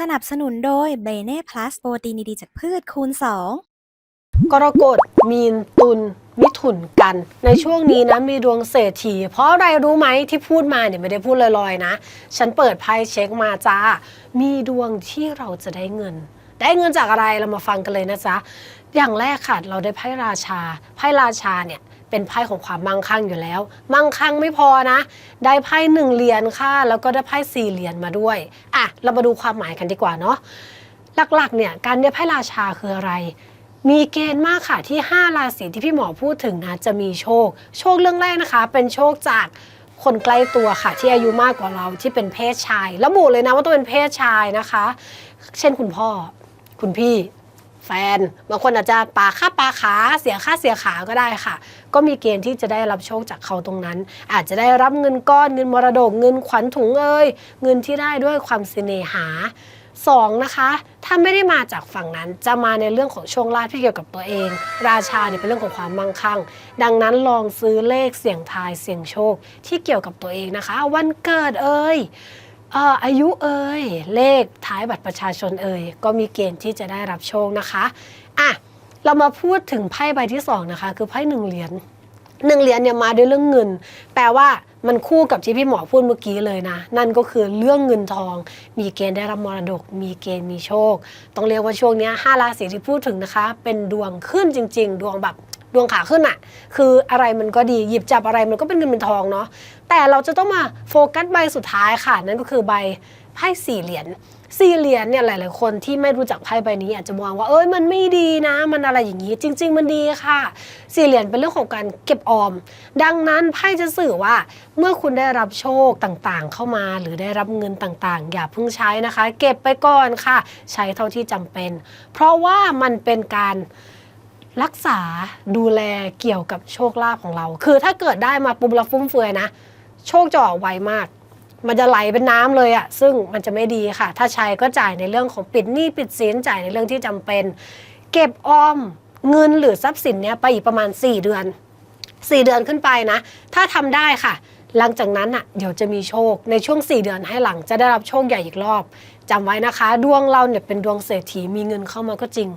สนับสนุนโดยเบเน่พลัสโปรตีนดีๆจากพืชคูณ 2กรกฎมีนตุลมิถุนกัน ในช่วงนี้นะมีดวงเศรษฐี เพราะอะไรรู้ไหมที่พูดมาเนี่ยไม่ได้พูดลอยๆนะ ฉันเปิดไพ่เช็คมาจ้า มีดวงที่เราจะได้เงิน ได้เงินจากอะไรเรามาฟังกันเลยนะจ๊ะ อย่างแรกค่ะเราได้ไพ่ราชา ไพ่ราชาเนี่ย เป็นไพ่ของความมั่งคั่งอยู่แล้ว มั่งคั่งไม่พอนะ ได้ไพ่หนึ่งเหรียญค่ะ แล้วก็ได้ไพ่สี่เหรียญมาด้วยอะเรามาดูความหมายกันดีกว่าเนาะหลักๆเนี่ยการได้ไพ่ราชาคืออะไรมีเกณฑ์มากค่ะที่ 5 ราศีที่พี่หมอพูดถึงนะจะมีโชค โชคเรื่องแรกนะคะ เป็นโชคจากคนใกล้ตัวค่ะ ที่อายุมากกว่าเราที่เป็นเพศชาย ระบุเลยนะว่าต้องเป็นเพศชายนะคะ เช่นคุณพ่อ คุณพี่ แฟน บางคนอาจจะปาค่าปาขาเสียค่าเสียขาก็ได้ค่ะ ก็มีเกณฑ์ที่จะได้รับโชคจากเขาตรงนั้น อาจจะได้รับเงินก้อนเงินมรดกเงินขวัญถุงเอ่ยเงินที่ได้ด้วยความเสน่หาสองนะคะถ้าไม่ได้มาจากฝั่งนั้นจะมาในเรื่องของโชคลาภที่เกี่ยวกับตัวเอง ราชาเนี่ยเป็นเรื่องของความมั่งคั่ง ดังนั้นลองซื้อเลขเสี่ยงทายเสี่ยงโชคที่เกี่ยวกับตัวเองนะคะ วันเกิดเอ่ย อ่อายุเอ่ยเลขท้ายบัตรประชาชนเอ่ยก็มีเกณฑ์ที่จะได้รับโชคนะคะอะเรามาพูดถึงไพ่ใบที่สองนะคะคือไพ่หนึ่งเหรียญหนึ่งเหรียญเนี่ยมาด้วยเรื่องเงิน แปลว่ามันคู่กับที่พี่หมอพูดเมื่อกี้เลยนะ นั่นก็คือเรื่องเงินทอง มีเกณฑ์ได้รับมรดก มีเกณฑ์มีโชค ต้องเรียกว่าช่วงนี้ห้าราศีที่พูดถึงนะคะ เป็นดวงขึ้นจริง ๆ ดวงแบบ ดวงขาขึ้นอะคืออะไรมันก็ดีหยิบจับอะไรมันก็เป็นเงินเป็นทองเนาะแต่เราจะต้องมาโฟกัสใบสุดท้ายค่ะนั่นก็คือใบไพ่สี่เหรียญสี่เหรียญเนี่ยหลาย ๆ คนที่ไม่รู้จักไพ่ใบนี้อาจจะมองว่าเอ้ยมันไม่ดีนะ มันอะไรอย่างนี้ จริง ๆ มันดีค่ะ สี่เหรียญเป็นเรื่องของการเก็บออม ดังนั้นไพ่จะสื่อว่า เมื่อคุณได้รับโชคต่าง ๆ เข้ามา หรือได้รับเงินต่าง ๆ อย่าเพิ่งใช้นะคะ เก็บไปก่อนค่ะ ใช้เท่าที่จำเป็น เพราะว่ามันเป็นการ รักษาดูแลเกี่ยวกับโชคลาภของเรา คือถ้าเกิดได้มาปุ๊บเราฟุ่มเฟือยนะ โชคจะออกไวมาก มันจะไหลเป็นน้ำเลยอะซึ่งมันจะไม่ดีค่ะ ถ้าใช้ก็จ่ายในเรื่องของปิดหนี้ปิดสินจ่ายในเรื่องที่จำเป็น เก็บออมเงินหรือทรัพย์สินเนี้ยไปอีกประมาณ 4 เดือน 4 เดือนขึ้นไปนะ ถ้าทำได้ค่ะ หลังจากนั้นอะเดี๋ยวจะมีโชคในช่วง 4 เดือนให้หลังจะได้รับโชคใหญ่อีกรอบจำไว้นะคะ ดวงเราเนี่ยเป็นดวงเศรษฐีมีเงินเข้ามาก็จริง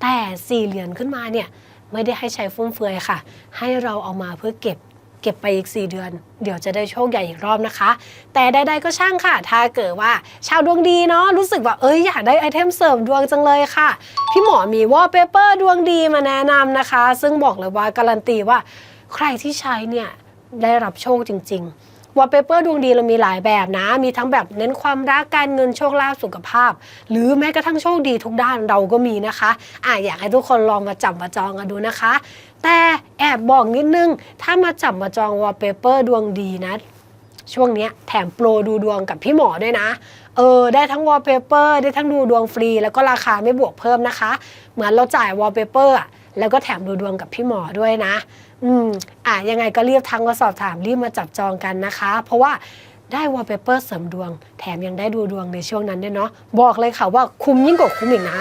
แต่สี่เหรียญขึ้นมาเนี่ยไม่ได้ให้ใช้ฟุ่มเฟือยค่ะ ให้เราเอามาเพื่อเก็บเก็บไปอีก 4 เดือน เดี๋ยวจะได้โชคใหญ่อีกรอบนะคะ แต่ใดๆก็ช่างค่ะ ถ้าเกิดว่าชาวดวงดีเนาะรู้สึกว่าเอ้ยอยากได้ไอเทมเสริมดวงจังเลยค่ะ พี่หมอมีวอลเปเปอร์ดวงดีมาแนะนำนะคะ ซึ่งบอกเลยว่าการันตีว่าใครที่ใช้เนี่ย ได้รับโชคจริงๆวอลเปเปอร์ดวงดีเรามีหลายแบบนะ มีทั้งแบบเน้นความรักการเงินโชคลาภสุขภาพ หรือแม้กระทั่งโชคดีทุกด้านเราก็มีนะคะอะอยากให้ทุกคนลองมาจับมาจองกันดูนะคะ แต่แอบบอกนิดนึง ถ้ามาจับมาจองวอลเปเปอร์ดวงดีนะช่วงนี้แถมโปรดูดวงกับพี่หมอด้วยนะ เออ ได้ทั้งวอลเปเปอร์ได้ทั้งดูดวงฟรี แล้วก็ราคาไม่บวกเพิ่มนะคะ เหมือนเราจ่ายวอลเปเปอร์อะ แล้วก็แถมดูดวงกับพี่หมอด้วยนะ อืมอะยังไงก็รีบทักมาสอบถามรีบมาจับจองกันนะคะ เพราะว่าได้วอลเปเปอร์เสริมดวง แถมยังได้ดูดวงในช่วงนั้นด้วยเนาะบอกเลยค่ะว่าคุ้มยิ่งกว่าคุ้มอีกนะ